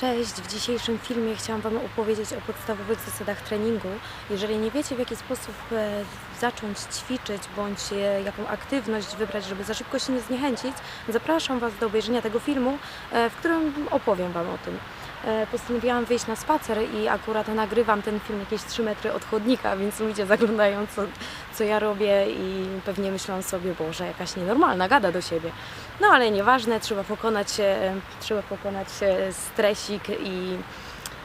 Cześć, w dzisiejszym filmie chciałam Wam opowiedzieć o podstawowych zasadach treningu. Jeżeli nie wiecie w jaki sposób e, zacząć ćwiczyć bądź e, jaką aktywność wybrać, żeby za szybko się nie zniechęcić, zapraszam Was do obejrzenia tego filmu, e, w którym opowiem Wam o tym. E, Postanowiłam wyjść na spacer i akurat nagrywam ten film jakieś 3 metry od chodnika, więc ludzie zaglądają co, co ja robię i pewnie myślą sobie, Boże, jakaś nienormalna, gada do siebie. No ale nieważne, trzeba pokonać, e, trzeba pokonać stresik i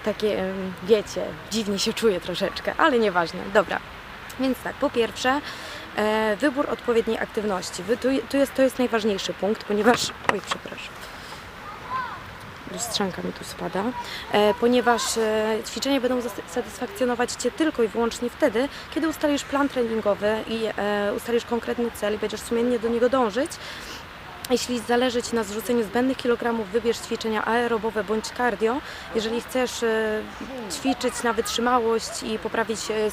takie, e, wiecie, dziwnie się czuję troszeczkę, ale nieważne. Dobra, więc tak, po pierwsze, wybór odpowiedniej aktywności. Tu jest, to jest najważniejszy punkt, ponieważ... Oj, przepraszam lustrzanka mi tu spada, e, ponieważ e, ćwiczenia będą satysfakcjonować Cię tylko i wyłącznie wtedy, kiedy ustalisz plan treningowy i e, ustalisz konkretny cel i będziesz sumiennie do niego dążyć. Jeśli zależy Ci na zrzuceniu zbędnych kilogramów, wybierz ćwiczenia aerobowe bądź cardio. Jeżeli chcesz e, ćwiczyć na wytrzymałość i poprawić, e, e,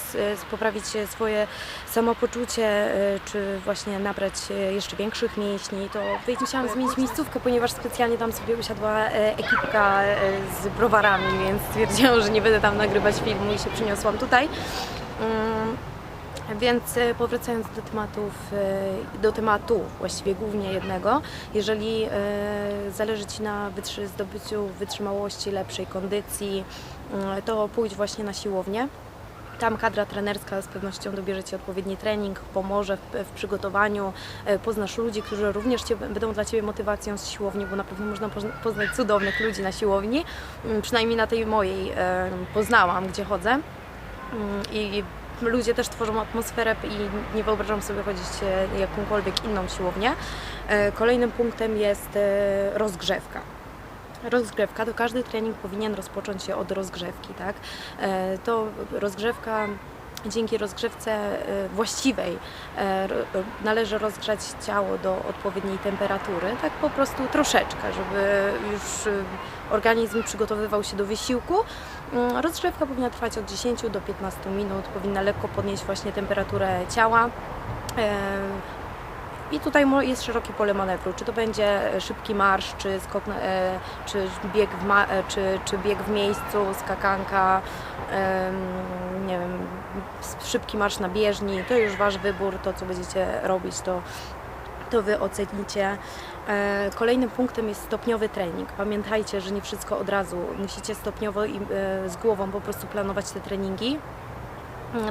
poprawić swoje samopoczucie, czy właśnie nabrać jeszcze większych mięśni, to wyjdź. Musiałam zmienić miejscówkę, ponieważ specjalnie tam sobie usiadła ekipka z browarami, więc stwierdziłam, że nie będę tam nagrywać filmu i się przyniosłam tutaj. Więc e, powracając do tematów, e, do tematu właściwie głównie jednego, jeżeli e, zależy Ci na zdobyciu wytrzymałości, lepszej kondycji, to pójdź właśnie na siłownię. Tam kadra trenerska z pewnością dobierze Ci odpowiedni trening, pomoże w, w przygotowaniu, poznasz ludzi, którzy również cię, będą dla Ciebie motywacją z siłowni, bo na pewno można pozna- poznać cudownych ludzi na siłowni. Mm, Przynajmniej na tej mojej poznałam, gdzie chodzę. Mm, I ludzie też tworzą atmosferę i nie wyobrażam sobie chodzić e, jakąkolwiek inną siłownię. E, Kolejnym punktem jest e, rozgrzewka. Rozgrzewka, to każdy trening powinien rozpocząć się od rozgrzewki, tak? To rozgrzewka, dzięki rozgrzewce e, właściwej e, ro- należy rozgrzać ciało do odpowiedniej temperatury, tak po prostu troszeczkę, żeby już e, organizm przygotowywał się do wysiłku. Mm, Rozgrzewka powinna trwać od 10 do 15 minut, powinna lekko podnieść właśnie temperaturę ciała. I tutaj jest szerokie pole manewru, czy to będzie szybki marsz, czy skok, e, czy bieg w, ma, e, czy, czy bieg w miejscu, skakanka, nie wiem, szybki marsz na bieżni, to już Wasz wybór, to co będziecie robić, to, to Wy ocenicie. E, Kolejnym punktem jest stopniowy trening. Pamiętajcie, że nie wszystko od razu. Musicie stopniowo i z głową po prostu planować te treningi,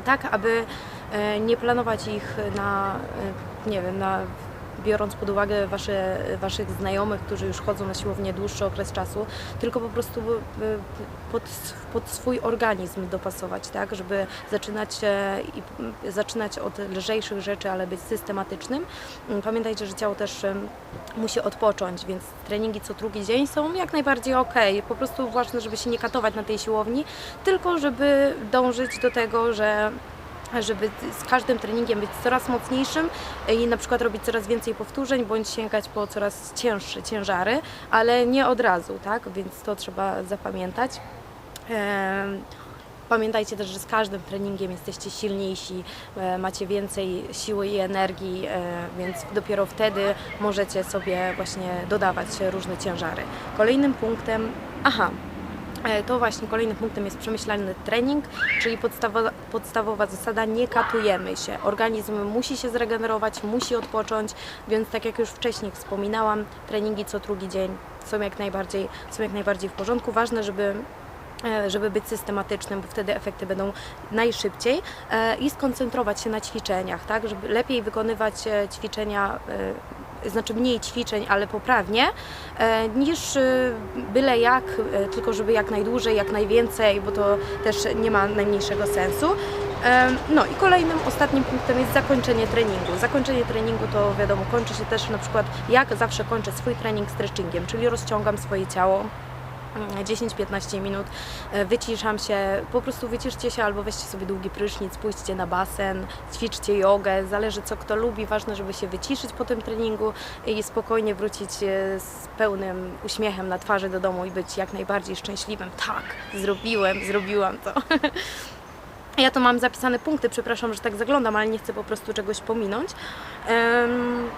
tak aby e, nie planować ich na, e, nie wiem, na biorąc pod uwagę wasze, Waszych znajomych, którzy już chodzą na siłownię dłuższy okres czasu, tylko po prostu e, pod, pod swój organizm dopasować, tak, żeby zaczynać, zaczynać od lżejszych rzeczy, ale być systematycznym. Mm, Pamiętajcie, że ciało też musi odpocząć, więc treningi co drugi dzień są jak najbardziej ok. Po prostu ważne, żeby się nie katować na tej siłowni, tylko żeby dążyć do tego, że żeby z każdym treningiem być coraz mocniejszym i na przykład robić coraz więcej powtórzeń, bądź sięgać po coraz cięższe ciężary, ale nie od razu, tak? Więc to trzeba zapamiętać. Pamiętajcie też, że z każdym treningiem jesteście silniejsi, e, macie więcej siły i energii, e, więc dopiero wtedy możecie sobie właśnie dodawać różne ciężary. Kolejnym punktem, aha, to właśnie kolejnym punktem jest przemyślany trening, czyli podstawowa, podstawowa zasada nie katujemy się. Organizm musi się zregenerować, musi odpocząć, więc tak jak już wcześniej wspominałam, treningi co drugi dzień są jak najbardziej, są jak najbardziej w porządku. Ważne, żeby e, żeby być systematycznym, bo wtedy efekty będą najszybciej e, i skoncentrować się na ćwiczeniach, tak, żeby lepiej wykonywać e, ćwiczenia, e, znaczy mniej ćwiczeń, ale poprawnie, e, niż e, byle jak, e, tylko żeby jak najdłużej, jak najwięcej, bo to też nie ma najmniejszego sensu. No i kolejnym, ostatnim punktem jest zakończenie treningu. Zakończenie treningu to wiadomo, kończy się też na przykład, jak zawsze kończę swój trening stretchingiem, czyli rozciągam swoje ciało, 10-15 minut, e, wyciszam się, po prostu wyciszcie się albo weźcie sobie długi prysznic, pójdźcie na basen, ćwiczcie jogę, zależy co kto lubi, ważne, żeby się wyciszyć po tym treningu i spokojnie wrócić e, z pełnym uśmiechem na twarzy do domu i być jak najbardziej szczęśliwym. Tak, zrobiłem, zrobiłam to. Ja to mam zapisane punkty, przepraszam, że tak zaglądam, ale nie chcę po prostu czegoś pominąć. Em,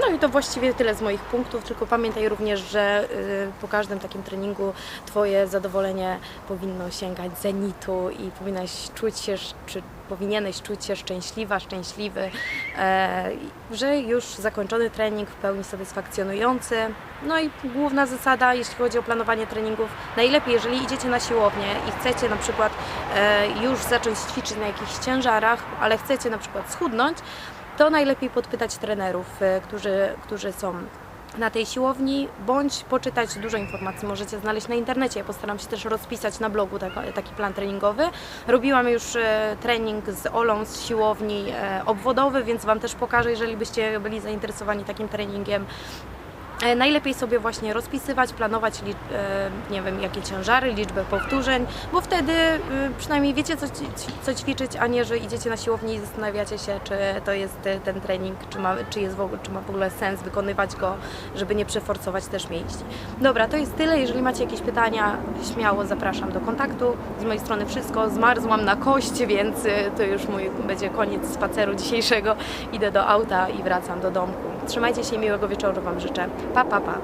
No i to właściwie tyle z moich punktów, tylko pamiętaj również, że y, po każdym takim treningu Twoje zadowolenie powinno sięgać zenitu i powinnaś czuć się, czy powinieneś czuć się szczęśliwa, szczęśliwy, e, że już zakończony trening w pełni satysfakcjonujący. No i główna zasada, jeśli chodzi o planowanie treningów, najlepiej, jeżeli idziecie na siłownię i chcecie na przykład e, już zacząć ćwiczyć na jakichś ciężarach, ale chcecie na przykład schudnąć, to najlepiej podpytać trenerów, e, którzy, którzy są na tej siłowni, bądź poczytać dużo informacji możecie znaleźć na internecie. Ja postaram się też rozpisać na blogu taki plan treningowy. Robiłam już e, trening z Olą z siłowni e, obwodowy, więc Wam też pokażę, jeżeli byście byli zainteresowani takim treningiem. E, Najlepiej sobie właśnie rozpisywać, planować, e, nie wiem, jakie ciężary, liczbę powtórzeń, bo wtedy y, przynajmniej wiecie, co, ćwiczyć, a nie, że idziecie na siłownię i zastanawiacie się, czy to jest e, ten trening, czy ma, czy jest w ogóle, czy ma w ogóle sens wykonywać go, żeby nie przeforcować też mięśni. Dobra, to jest tyle. Jeżeli macie jakieś pytania, śmiało zapraszam do kontaktu. Z mojej strony wszystko. Zmarzłam na kość, więc y, to już mój będzie koniec spaceru dzisiejszego. Idę do auta i wracam do domku. Trzymajcie się i miłego wieczoru Wam życzę. 爸爸爸